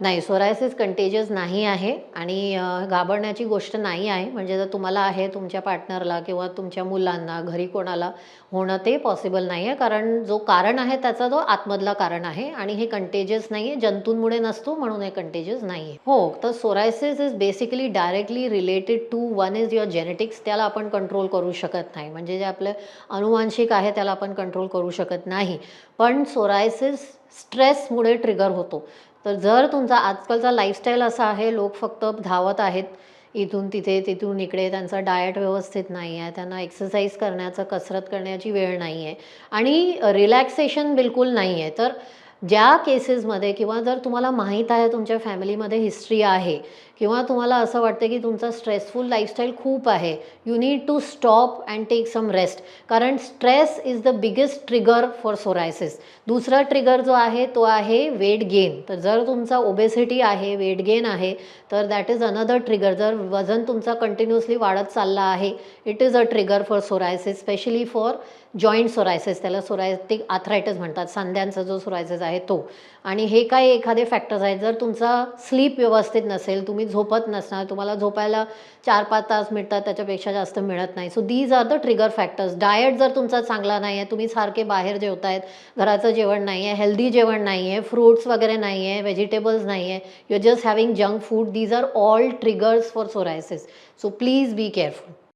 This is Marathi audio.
नाही सोरायसिस कंटेजियस नाही आहे आणि घाबरण्याची गोष्ट नाही आहे. म्हणजे जर तुम्हाला आहे तुमच्या पार्टनरला किंवा तुमच्या मुलांना घरी कोणाला होणं ते पॉसिबल नाही आहे. कारण जो कारण आहे त्याचा जो आतमधला कारण आहे आणि हे कंटेजियस नाही आहे. जंतूंमुळे नसतो म्हणून हे कंटेजियस नाही आहे. हो तर psoriasis is basically directly related to one is your genetics त्याला आपण कंट्रोल करू शकत नाही. म्हणजे जे आपलं अनुवांशिक आहे त्याला आपण कंट्रोल करू शकत नाही. पण सोरायसिस स्ट्रेसमुळे ट्रिगर होतो. तर जर तुमचा आजकालचा लाईफस्टाईल असा आहे लोक फक्त धावत आहेत इथून तिथे तिथून इकडे त्यांचा डाएट व्यवस्थित नाही आहे त्यांना एक्सरसाइज करण्याचं कसरत करण्याची वेळ नाही आहे आणि रिलॅक्सेशन बिलकुल नाही आहे तर ज्या केसेसमध्ये किंवा जर तुम्हाला माहीत आहे तुमच्या फॅमिलीमध्ये हिस्ट्री आहे किंवा तुम्हाला असं वाटतं की तुमचा स्ट्रेसफुल लाईफस्टाईल खूप आहे you need to stop and take some rest कारण stress is the biggest trigger for psoriasis दुसरा ट्रिगर जो आहे तो आहे वेट गेन तर जर तुमचा ओबेसिटी आहे वेट गेन आहे तर दॅट इज अनदर ट्रिगर जर वजन तुमचा कंटिन्युअसली वाढत चालला आहे it is a trigger for psoriasis specially for joint psoriasis त्याला सोरायटिक आथरायटिस म्हणतात सांध्यांचा जो सोरायसिस आहे तो. आणि हे काय एखादे फॅक्टर्स आहेत? जर तुमचा स्लीप व्यवस्थित नसेल तुम्ही झोपत नसणार तुम्हाला झोपायला चार पाच तास मिळतात त्याच्यापेक्षा जास्त मिळत नाही. So these are the trigger factors diet जर तुमचा चांगला नाही आहे तुम्ही सारखे बाहेर जेवतायत घराचं जेवण नाही आहे हेल्दी जेवण नाही आहे फ्रूट्स वगैरे नाही आहे व्हेजिटेबल्स नाही आहे you just having junk food these are all triggers for psoriasis so please be careful